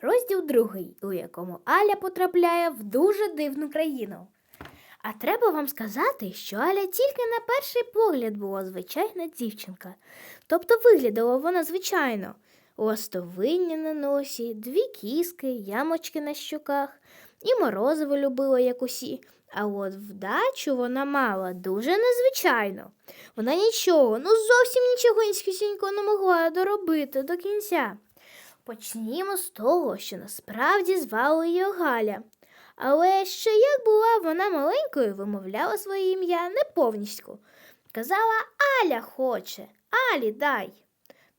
Розділ другий, у якому Аля потрапляє в дуже дивну країну. А треба вам сказати, що Аля тільки на перший погляд була звичайна дівчинка. Тобто виглядала вона звичайно. Ластовиння на носі, дві кіски, ямочки на щоках, і морозиво любила, як усі. А от вдачу вона мала дуже незвичайно. Вона нічого, ну зовсім нічого нічого не могла доробити до кінця. Почнімо з того, що насправді звали її Галя. Але ще як була вона маленькою, вимовляла своє ім'я не повністю. Казала Аля хоче, Алі дай.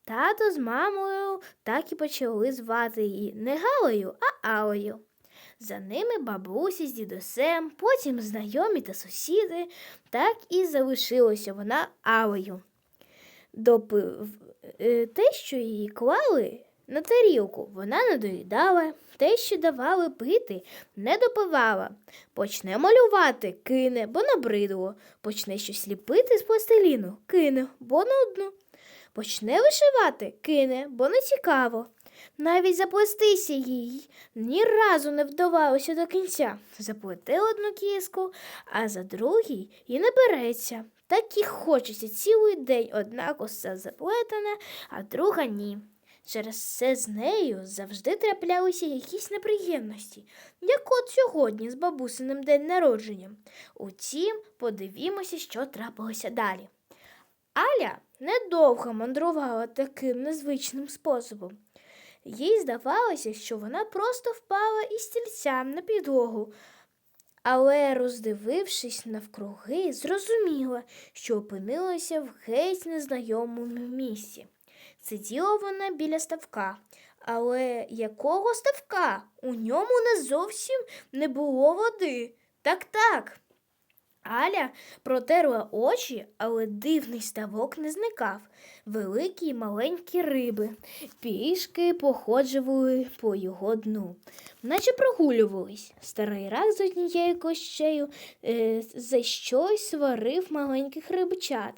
Тато з мамою так і почали звати її не Галею, а Алею. За ними бабусі з дідусем, потім знайомі та сусіди, так і залишилася вона Алею. Допив е, те, що її клали на тарілку, вона не доїдала, те, що давали пити, не допивала. Почне малювати, кине, бо набридло. Почне щось ліпити з пластиліну, кине, бо нудно. Почне вишивати, кине, бо не цікаво. Навіть заплестися їй ні разу не вдавалося до кінця. Заплете одну кіску, а за другий і не береться. Так і хочеться цілий день одна коса заплетена, а друга ні. Через це з нею завжди траплялися якісь неприємності, як от сьогодні з бабусиним день народження. Утім, подивімося, що трапилося далі. Аля недовго мандрувала таким незвичним способом. Їй здавалося, що вона просто впала із стільця на підлогу, але, роздивившись навкруги, зрозуміла, що опинилася в геть незнайомому місці. Сиділа вона біля ставка. Але якого ставка? У ньому не зовсім не було води. Так так. Аля протерла очі, але дивний ставок не зникав. Великі й маленькі риби пішки походжували по його дну, наче прогулювались. Старий рак з однією кощею е, за щось сварив маленьких рибчат.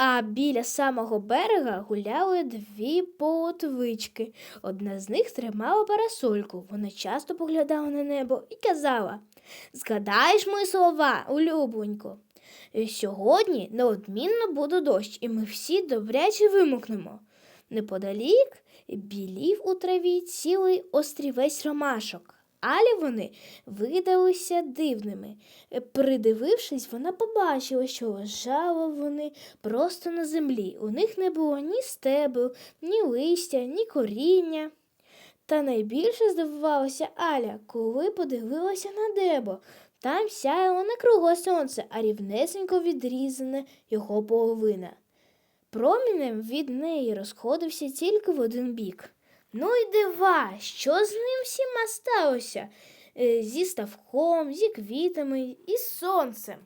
А біля самого берега гуляли дві полотвички. Одна з них тримала парасольку. Вона часто поглядала на небо і казала Згадаєш мої слова, улюбленько. Сьогодні неодмінно буде дощ, і ми всі добряче вимокнемо. Неподалік білів у траві цілий острівець ромашок. Але вони видалися дивними. Придивившись, вона побачила, що лежали вони просто на землі. У них не було ні стебел, ні листя, ні коріння. Та найбільше здивувалася Аля, коли подивилася на небо. Там сяяло не кругле сонце, а рівнесенько відрізане його половина. Промінем від неї розходився тільки в один бік. Ну й дива, що з ним всіма сталося? Е, Зі ставком, зі квітами і сонцем.